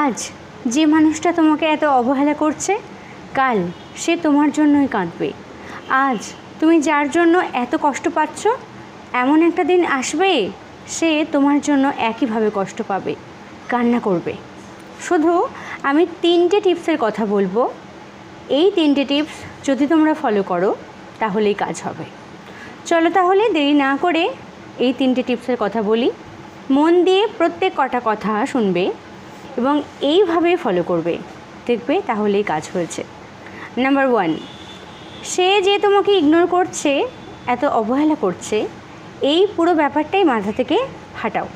আজ যে মানুষটা তোমাকে এত অবহেলা করছে, কাল সে তোমার জন্যই কাঁদবে। আজ তুমি যার জন্য এত কষ্ট পাচ্ছ, এমন একটা দিন আসবে, সে তোমার জন্য একইভাবে কষ্ট পাবে, কান্না করবে। শুধু আমি তিনটে টিপসের কথা বলব। এই তিনটে টিপস যদি তোমরা ফলো করো, তাহলেই কাজ হবে। চলো তাহলে দেরি না করে এই তিনটে টিপসের কথা বলি। মন দিয়ে প্রত্যেক কটা কথা শুনবে। এবং এইভাবে ফলো করবে। দেখবে তাহলেই কাজ হয়েছে। নাম্বার ওয়ান সে যে তোমাকে ইগনোর করছে, এত অবহেলা করছে, এই পুরো ব্যাপারটাই মাথা থেকে হাঁটাও।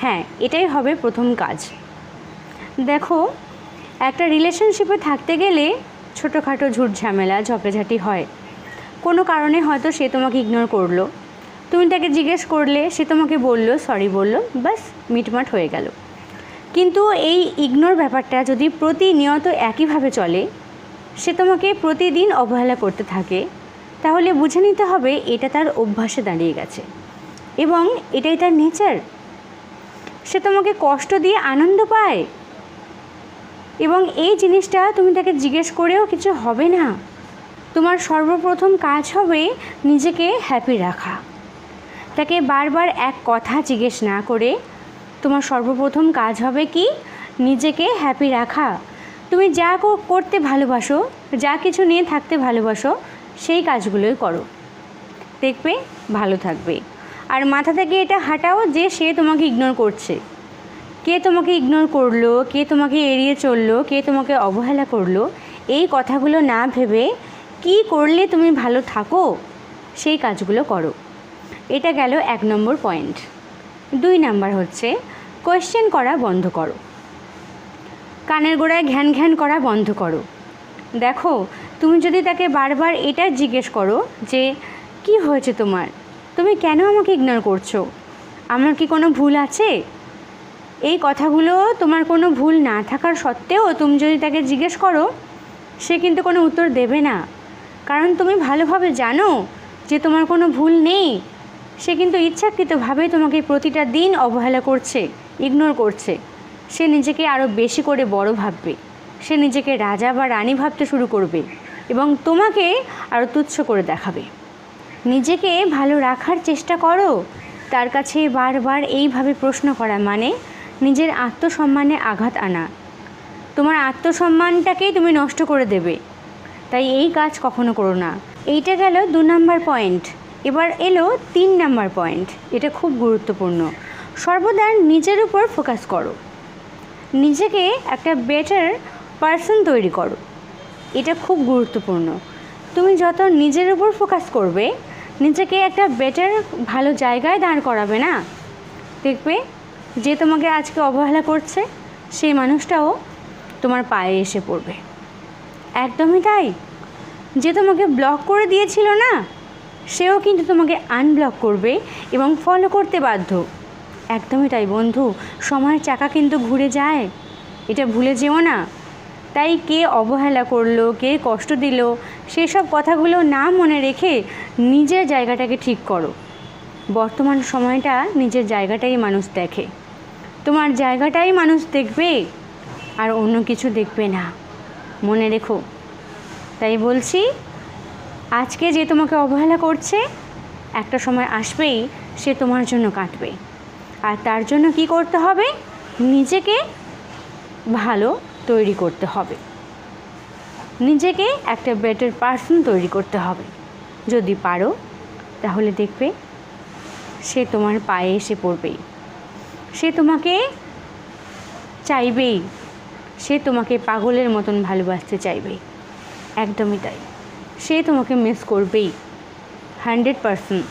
হ্যাঁ এটাই হবে প্রথম কাজ। দেখো, একটা রিলেশনশিপে থাকতে গেলে ছোটোখাটো ঝুট ঝামেলা, ঝগড়াঝাটি হয়। কোনো কারণে হয়তো সে তোমাকে ইগনোর করল। তুমি তাকে জিজ্ঞেস করলে, সে তোমাকে বলল সরি বলল, বাস, মিটমাট হয়ে গেল। কিন্তু এই ইগনোর ব্যাপারটা যদি প্রতিনিয়ত একইভাবে চলে, সে তোমাকে প্রতিদিন অবহেলা করতে থাকে, তাহলে বুঝে নিতে হবে এটা তার অভ্যাসে দাঁড়িয়ে গেছে। এবং এটাই তার নেচার সে তোমাকে কষ্ট দিয়ে আনন্দ পায়। এবং এই জিনিসটা তুমি তাকে জিজ্ঞেস করেও কিছু হবে না। তোমার সর্বপ্রথম কাজ হবে নিজেকে হ্যাপি রাখা। তাকে বারবার এক কথা জিজ্ঞেস না করে তোমার সর্বপ্রথম কাজ হবে কি? নিজেকে হ্যাপি রাখা। তুমি যা করতে ভালোবাসো, যা কিছু নিয়ে থাকতে ভালোবাসো, সেই কাজগুলোই করো। দেখবে, ভালো থাকবে। আর মাথা থেকে এটা হাঁটাও যে সে তোমাকে ইগনোর করছে। কে তোমাকে ইগনোর করল, কে তোমাকে এড়িয়ে চলল, কে তোমাকে অবহেলা করল, এই কথাগুলো না ভেবে কি করলে তুমি ভালো থাকো, সেই কাজগুলো করো। এটা গেল এক নম্বর পয়েন্ট দুই নাম্বার হচ্ছে কোয়েশ্চেন করা বন্ধ করো। কানের গোড়ায় ঘ্যান ঘ্যান করা বন্ধ করো। দেখো, তুমি যদি তাকে বারবার এটা জিজ্ঞেস করো যে, কি হয়েছে তোমার? তুমি কেন আমাকে ইগনোর করছ? আমার কি কোনো ভুল আছে? এই কথাগুলো তোমার কোনো ভুল না থাকার সত্ত্বেও তুমি যদি তাকে জিজ্ঞেস করো, সে কিন্তু কোনো উত্তর দেবে না। কারণ তুমি ভালোভাবে জানো যে তোমার কোনো ভুল নেই। সে কিন্তু ইচ্ছাকৃতভাবে তোমাকে প্রতিটা দিন অবহেলা করছে ইগনোর করছে। সে নিজেকে আরও বেশি করে বড় ভাববে। সে নিজেকে রাজা বা রানী ভাবতে শুরু করবে এবং তোমাকে আরও তুচ্ছ করে দেখাবে। নিজেকে ভালো রাখার চেষ্টা করো। তার কাছে বারবার এইভাবে প্রশ্ন করা মানে নিজের আত্মসম্মানে আঘাত আনা। তোমার আত্মসম্মানটাকেই তুমি নষ্ট করে দেবে। তাই এই কাজ কখনো করো না। এইটা গেল দু নম্বর পয়েন্ট। এবার এলো তিন নাম্বার পয়েন্ট এটা খুব গুরুত্বপূর্ণ। সর্বদা নিজের উপর ফোকাস করো। নিজেকে একটা বেটার পার্সন তৈরি করো। এটা খুব গুরুত্বপূর্ণ। তুমি যত নিজের উপর ফোকাস করবে, নিজেকে একটা বেটার ভালো জায়গায় দাঁড় করাবে না। দেখবে যে তোমাকে আজকে অবহেলা করছে, সেই মানুষটাও তোমার পায়ে এসে পড়বে। একদমই তাই। যে তোমাকে ব্লক করে দিয়েছিল না সেও কিন্তু তোমাকে আনব্লক করবে এবং ফলো করতে বাধ্য। একদমই তাই বন্ধু, সময়ের চাকা কিন্তু ঘুরে যায়। এটা ভুলে যেও না। তাই কে অবহেলা করল, কে কষ্ট দিল, সেসব কথাগুলো না মনে রেখে নিজের জায়গাটাকে ঠিক করো। বর্তমান সময়টা নিজের জায়গাটাই মানুষ দেখে। তোমার জায়গাটাই মানুষ দেখবে, আর অন্য কিছু দেখবে না। মনে রেখো। তাই বলছি আজকে যে তোমাকে অবহেলা করছে, একটা সময় আসবেই, সে তোমার জন্য কাটবে। আর তার জন্য কি করতে হবে? নিজেকে ভালো তৈরি করতে হবে। নিজেকে একটা বেটার পার্সন তৈরি করতে হবে। যদি পারো, তাহলে দেখবে সে তোমার পায়ে এসে পড়বেই। সে তোমাকে চাইবেই। সে তোমাকে পাগলের মতন ভালোবাসতে চাইবে। একদমই তাই। সে তোমাকে মিস করবেই হান্ড্রেড পারসেন্ট